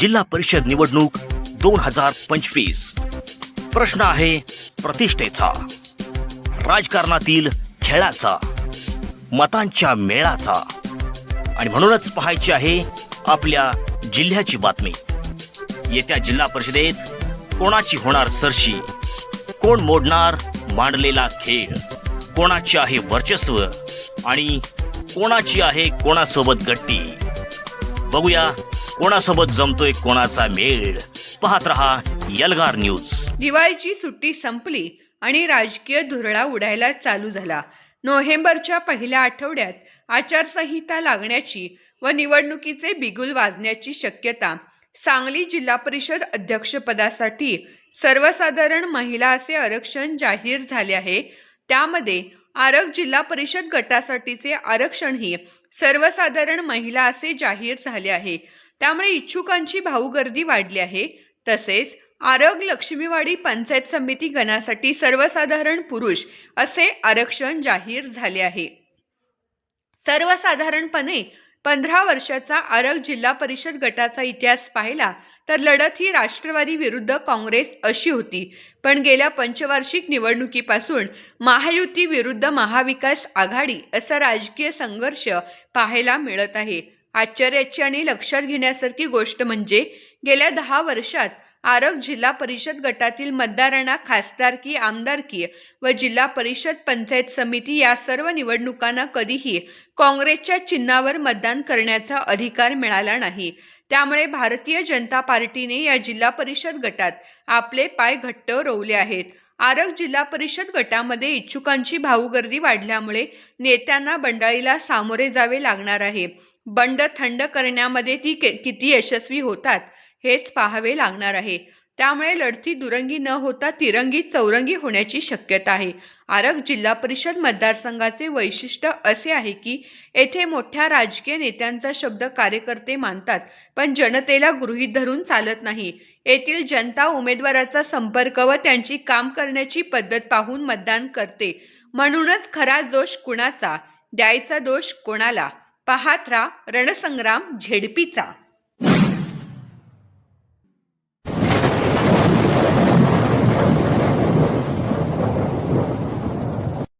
जिल्हा परिषद निवडणूक दोन हजार पंचवीस. प्रश्न आहे प्रतिष्ठेचा. राजकारणातील खेळाचा मतांच्या मेळाचा. आणि म्हणूनच पाहायची आहे आपल्या जिल्ह्याची बातमी. येत्या जिल्हा परिषदेत कोणाची होणार सरशी? कोण मोडणार मांडलेला खेळ? कोणाचे आहे वर्चस्व? आणि कोणाची आहे कोणासोबत गट्टी? बघूया कोणासोबत जमतोय कोणाचा मेळ? पाहत रहा यलगार न्यूज. दिवाळीची सुट्टी संपली आणि राजकीय धुरळा उडायला चालू झाला. नोव्हेंबरच्या पहिल्या आठवड्यात आचारसंहिता लागण्याची व निवडणुकीचे बिगुल वाजण्याची शक्यता सांगली जिल्हा परिषद अध्यक्षपदासाठी सर्वसाधारण महिला असे आरक्षण जाहीर झाले आहे. त्यामध्ये आरग जिल्हा परिषद गटासाठीचे आरक्षणही सर्वसाधारण महिला असे जाहीर झाले आहे. त्यामुळे इच्छुकांची भाऊगर्दी वाढली आहे. तसेच आरग लक्ष्मीवाडी पंचायत समिती गणासाठी सर्वसाधारण पुरुष असे आरक्षण जाहीर झाले आहे. सर्वसाधारणपणे पंधरा वर्षाचा आरग जिल्हा परिषद गटाचा इतिहास पाहिला तर लढत ही राष्ट्रवादी विरुद्ध काँग्रेस अशी होती. पण गेल्या पंचवार्षिक निवडणुकीपासून महायुती विरुद्ध महाविकास आघाडी असा राजकीय संघर्ष पाहायला मिळत आहे. आश्चर्याची आणि लक्षात घेण्यासारखी गोष्ट म्हणजे गेल्या दहा वर्षात आरग जिल्हा परिषद गटातील मतदारांना खासदारकी आमदारकी व जिल्हा परिषद पंचायत समिती या सर्व निवडणुकांना कधीही काँग्रेसच्या चिन्हावर मतदान करण्याचा अधिकार मिळाला नाही. त्यामुळे भारतीय जनता पार्टीने या जिल्हा परिषद गटात आपले पाय घट्ट रोवले आहेत. आरग जिल्हा परिषद गटामध्ये इच्छुकांची भाऊगर्दी वाढल्यामुळे नेत्यांना बंडाळीला सामोरे जावे लागणार आहे. बंड थंड करण्यामध्ये ती के- किती यशस्वी होतात हेच पाहावे लागणार आहे. त्यामुळे लढती दुरंगी न होता तिरंगी चौरंगी होण्याची शक्यता आहे. आरग जिल्हा परिषद मतदारसंघाचे वैशिष्ट्य असे आहे की येथे मोठ्या राजकीय नेत्यांचा शब्द कार्यकर्ते मानतात पण जनतेला गृहीत धरून चालत नाही. येथील जनता उमेदवाराचा संपर्क व त्यांची काम करण्याची पद्धत पाहून मतदान करते. म्हणूनच खरा दोष कुणाचा? द्यायचा दोष कोणाला? पाहात राहा रणसंग्राम झेडपीचा.